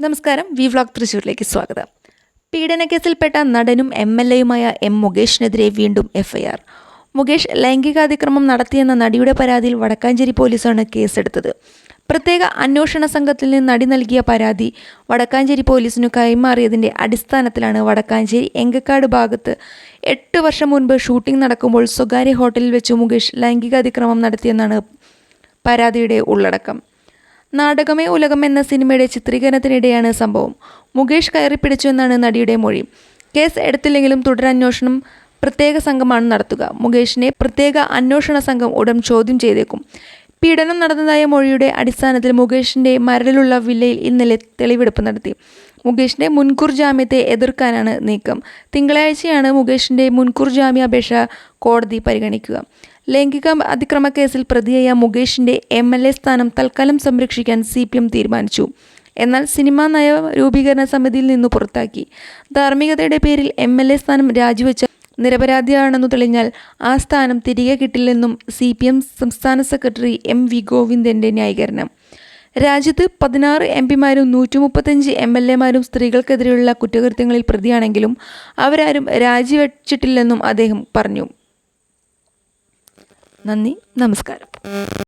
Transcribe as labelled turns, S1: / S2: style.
S1: നമസ്കാരം. V vlog തൃശ്ശൂരിലേക്ക് സ്വാഗതം. പീഡനക്കേസിൽപ്പെട്ട നടനും എം എൽ എയുമായ എം മുകേഷിനെതിരെ വീണ്ടും എഫ്ഐആർ. മുകേഷ് ലൈംഗികാതിക്രമം നടത്തിയെന്ന നടിയുടെ പരാതിയിൽ വടക്കാഞ്ചേരി പോലീസാണ് കേസെടുത്തത്. പ്രത്യേക അന്വേഷണ സംഘത്തിൽ നിന്ന് നടി നൽകിയ പരാതി വടക്കാഞ്ചേരി പോലീസിനു കൈമാറിയതിന്റെ അടിസ്ഥാനത്തിലാണ് വടക്കാഞ്ചേരി എങ്കക്കാട് ഭാഗത്ത് എട്ട് വർഷം മുൻപ് ഷൂട്ടിംഗ് നടക്കുമ്പോൾ സ്വകാര്യ ഹോട്ടലിൽ വെച്ച് മുകേഷ് ലൈംഗികാതിക്രമം നടത്തിയെന്നാണ് പരാതിയുടെ ഉള്ളടക്കം. നാടകമേ ഉലകം എന്ന സിനിമയുടെ ചിത്രീകരണത്തിനിടെയാണ് സംഭവം. മുകേഷ് കയറി എന്നാണ് നടിയുടെ മൊഴി. കേസ് എടുത്തില്ലെങ്കിലും തുടരന്വേഷണം പ്രത്യേക സംഘമാണ് നടത്തുക. മുകേഷിനെ പ്രത്യേക അന്വേഷണ സംഘം ഉടൻ ചോദ്യം ചെയ്തേക്കും. പീഡനം നടന്നതായ മൊഴിയുടെ അടിസ്ഥാനത്തിൽ മുകേഷിന്റെ മരലിലുള്ള വില്ലയിൽ ഇന്നലെ തെളിവെടുപ്പ് നടത്തി. മുകേഷിന്റെ മുൻകൂർ ജാമ്യത്തെ എതിർക്കാനാണ് നീക്കം. തിങ്കളാഴ്ചയാണ് മുകേഷിന്റെ മുൻകൂർ ജാമ്യാപേക്ഷ കോടതി പരിഗണിക്കുക. ലൈംഗിക അതിക്രമ കേസിൽ പ്രതിയായ മുകേഷിന്റെ എം എൽ എ സ്ഥാനം തൽക്കാലം സംരക്ഷിക്കാൻ സി പി എം തീരുമാനിച്ചു. എന്നാൽ സിനിമാ നയ രൂപീകരണ സമിതിയിൽ നിന്ന് പുറത്താക്കി. ധാർമ്മികതയുടെ പേരിൽ എം എൽ എ സ്ഥാനം രാജിവെച്ച നിരപരാധിയാണെന്ന് തെളിഞ്ഞാൽ ആ സ്ഥാനം തിരികെ കിട്ടില്ലെന്നും സി പി എം സംസ്ഥാന സെക്രട്ടറി എം വി ഗോവിന്ദന്റെ ന്യായീകരണം. രാജ്യത്ത് പതിനാറ് എം പിമാരും നൂറ്റി മുപ്പത്തഞ്ച് എം എൽ എമാരും സ്ത്രീകൾക്കെതിരെയുള്ള കുറ്റകൃത്യങ്ങളിൽ പ്രതിയാണെങ്കിലും അവരാരും രാജിവെച്ചിട്ടില്ലെന്നും അദ്ദേഹം പറഞ്ഞു. നന്ദി നമസ്കാരം.